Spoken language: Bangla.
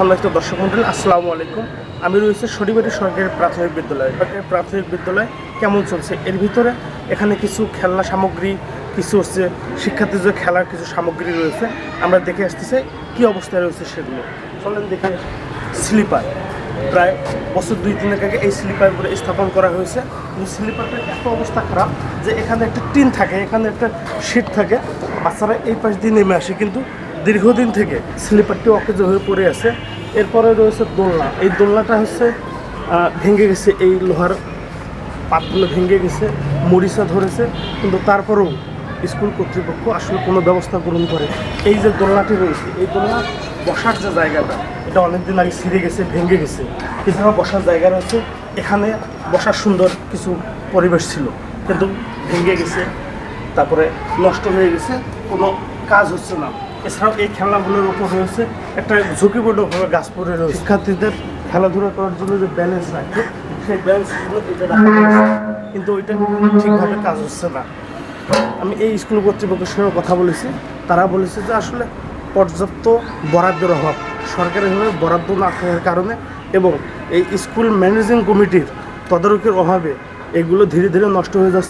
সম্মানিত দর্শক মন্ডলী, আসসালামু আলাইকুম। আমি রয়েছে শনিবারের সরকারি প্রাথমিক বিদ্যালয়। সরকারি প্রাথমিক বিদ্যালয় কেমন চলছে? এর ভিতরে এখানে কিছু খেলনা সামগ্রী, কিছু হচ্ছে শিক্ষার্থীদের খেলার কিছু সামগ্রী রয়েছে। আমরা দেখে আসতে চাই কী অবস্থায় রয়েছে সেগুলো। চলেন দেখে স্লিপার। প্রায় বছর দুই তিনেক আগে এই স্লিপারগুলো স্থাপন করা হয়েছে। কিন্তু স্লিপারটা এত অবস্থা খারাপ যে এখানে একটা টিন থাকে, এখানে একটা সিট থাকে। বাচ্চারা এই পাশ দিয়ে নেমে আসে। কিন্তু দীর্ঘদিন থেকে স্লিপারটি অকেজ হয়ে পড়ে আছে। এরপরে রয়েছে দোলনা। এই দোলনাটা হচ্ছে ভেঙে গেছে। এই লোহার পাতগুলো ভেঙে গেছে, মরিচা ধরেছে। কিন্তু তারপরেও স্কুল কর্তৃপক্ষ আসলে কোনো ব্যবস্থা গ্রহণ করে। এই যে দোলনাটি রয়েছে, এই দোলনা বসার যে জায়গাটা, এটা অনেকদিন আগে ছিঁড়ে গেছে, ভেঙে গেছে। এছাড়াও বসার জায়গা রয়েছে। এখানে বসার সুন্দর কিছু পরিবেশ ছিল, কিন্তু ভেঙে গেছে, তারপরে নষ্ট হয়ে গেছে। কোনো কাজ হচ্ছে না। এছাড়াও এই খেলাগুলোর উপর রয়েছে একটা ঝুঁকিপূর্ণভাবে পড়ে রয়েছে। শিক্ষার্থীদের খেলাধুলা করার জন্য যে ব্যালেন্স রাখে সেই ব্যালেন্সগুলো কিন্তু ওইটা ঠিকভাবে কাজ হচ্ছে না। আমি এই স্কুল কর্তৃপক্ষের সঙ্গে কথা বলেছি। তারা বলেছে যে আসলে পর্যাপ্ত বরাদ্দের অভাব সরকারিভাবে বরাদ্দ না থাকার কারণে এবং এই স্কুল ম্যানেজিং কমিটির তদারকির অভাবে এগুলো ধীরে ধীরে নষ্ট হয়ে যাচ্ছে।